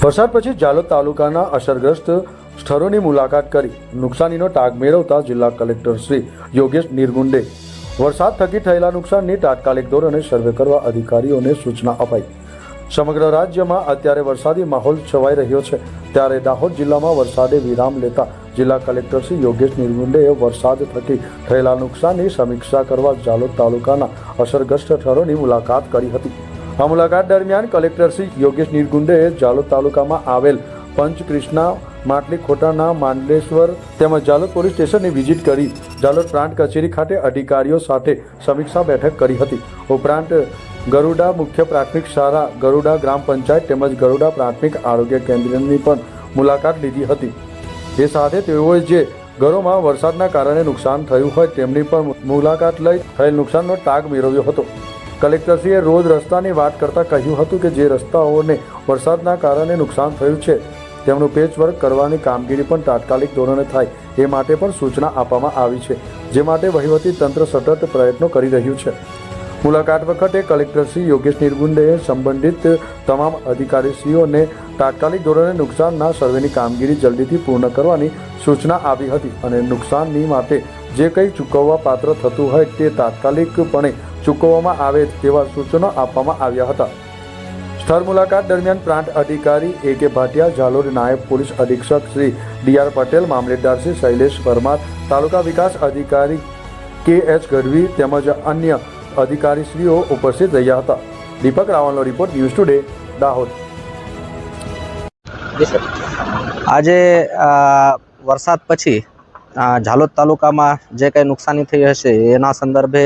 વરસાદ પછી જાલોદ તાલુકાના અસરગ્રસ્ત સ્થળોની મુલાકાત કરી નુકસાનીનો ટાગ મેળવતા જિલ્લા કલેક્ટર શ્રી યોગેશ નિર્ગુંડે વરસાદ થકી થયેલા નુકસાનની તાત્કાલિક ધોરણે સર્વે કરવા અધિકારીઓને સૂચના અપાઈ. સમગ્ર રાજ્યમાં અત્યારે વરસાદી માહોલ છવાઈ રહ્યો છે. ત્યારે દાહોદ જિલ્લામાં વરસાદે વિરામ લેતા જિલ્લા કલેક્ટર શ્રી યોગેશ નિર્ગુંડેએ વરસાદ થકી થયેલા નુકસાનની સમીક્ષા કરવા જાલોદ તાલુકાના અસરગ્રસ્ત સ્થળોની મુલાકાત કરી હતી. આ મુલાકાત દરમિયાન કલેક્ટર શ્રી યોગેશ નિર્ગુંડેએ જાલોદ તાલુકામાં આવેલ પંચકૃષ્ણા માટલી ખોટાના માંડલેશ્વર તેમજ જાલોદ પોલીસ સ્ટેશનની વિઝિટ કરી જાલોદ પ્રાંત કચેરી ખાતે અધિકારીઓ સાથે સમીક્ષા બેઠક કરી હતી. ઉપરાંત ગરુડા મુખ્ય પ્રાથમિક શાળા, ગરુડા ગ્રામ પંચાયત તેમજ ગરુડા પ્રાથમિક આરોગ્ય કેન્દ્રની પણ મુલાકાત લીધી હતી. એ સાથે તેઓએ જે ઘરોમાં વરસાદના કારણે નુકસાન થયું હોય તેમની પણ મુલાકાત લઈ થયેલ નુકસાનનો ટાગ મેળવ્યો હતો. કલેક્ટરશ્રીએ રોજ રસ્તાની વાત કરતાં કહ્યું હતું કે જે રસ્તાઓને વરસાદના કારણે નુકસાન થયું છે, તેમનું પેચવર્ક કરવાની કામગીરી પણ તાત્કાલિક ધોરણે થાય, એ માટે પણ સૂચના આપવામાં આવી છે, જે માટે વહીવટી તંત્ર સતત પ્રયત્નો કરી રહ્યું છે. મુલાકાત વખતે કલેક્ટરશ્રી યોગેશ નિર્ગુંડેએ સંબંધિત તમામ અધિકારીશ્રીઓને તાત્કાલિક ધોરણે નુકસાનના સર્વેની કામગીરી જલ્દીથી પૂર્ણ કરવાની સૂચના આપી હતી અને નુકસાનની માટે જે કંઈ ચૂકવવા પાત્ર થતું હોય તે તાત્કાલિકપણે ચૂકવવામાં આવે તેવા સૂચનો આપવામાં આવ્યા હતા. સ્થળ મુલાકાત દરમિયાન પ્રાંત અધિકારી એ કે ભાટિયા ઝાલોદ નાયબ પોલીસ અધિક્ષક શ્રી ડી આર પટેલ, મામલેદાર શ્રી શૈલેષ પરમાર, તાલુકા વિકાસ અધિકારી કે એચ ગઢવી તેમજ અન્ય અધિકારીશ્રીઓ ઉપસ્થિત રહ્યા હતા. દીપક રાવલનો રિપોર્ટ ન્યૂઝ ટુડે, દાહોદ. આજે વરસાદ પછી ઝાલોદ તાલુકામાં જે કંઈ નુકસાની થઈ હશે, એના સંદર્ભે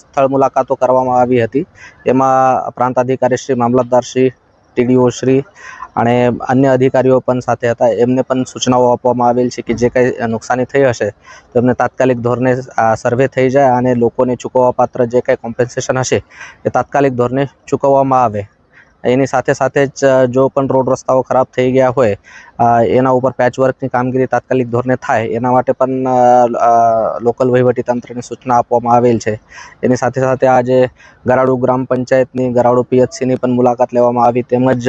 સ્થળ મુલાકાતો કરવામાં આવી હતી. એમાં પ્રાંત અધિકારી શ્રી, મામલતદાર શ્રી, ટીડીઓ શ્રી અને અન્ય અધિકારીઓ પણ સાથે હતા. એમને પણ સૂચનાઓ આપવામાં આવેલ છે કે જે કંઈ નુકસાની થઈ હશે, તો એમને તાત્કાલિક ધોરણે સર્વે થઈ જાય અને લોકોને ચૂકવવાપાત્ર જે કંઈ કોમ્પન્સેશન હશે, એ તાત્કાલિક ધોરણે ચૂકવવામાં આવે. એની સાથે સાથે જ જો પણ રોડ રસ્તાઓ ખરાબ થઈ ગયા હોય એના ઉપર પેચવર્કની કામગીરી તાત્કાલિક ધોરણે થાય. એના માટે પણ લોકલ વહીવટી તંત્રને સૂચના આપવામાં આવેલ છે. એની સાથે સાથે આજે ગરાડુ ગ્રામ પંચાયતની, ગરાડુ પીએચસીની પણ મુલાકાત લેવામાં આવી. તેમજ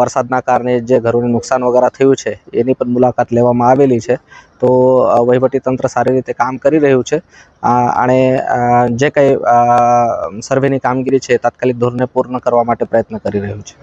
વરસાદના કારણે જે ઘરોને નુકસાન વગેરે થયું છે, એની પણ મુલાકાત લેવામાં આવેલી છે. તો વહીવટીતંત્ર વહીવટી તંત્ર સારી રીતે કામ કરી રહ્યું છે. અને જે કંઈ સર્વેની કામગીરી છે તાત્કાલિક ધોરણે પૂર્ણ કરવા માટે પ્રયત્ન કરી રહ્યું છે.